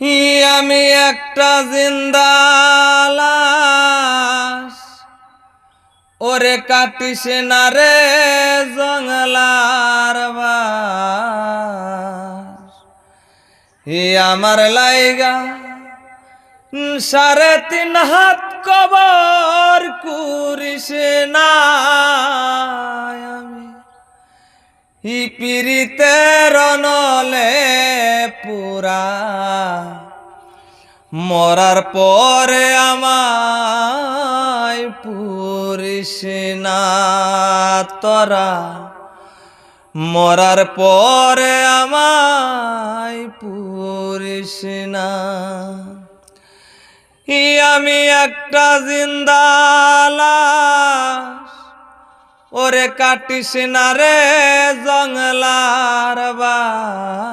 আমি একটা জিন্দালাস ওরে কাটিস না রে জঙ্গলার ই আমার লাইগা সাড়ে তিন হাত কবর কুরিস না আমি। ই পিরিতে রনলে মরার পরে আমায় পুরিস না তোরা। মরার পরে আমায় পুরিস না। আমি একটা জিন্দালাস ওরে কাটিস না রে জঙ্গলার বা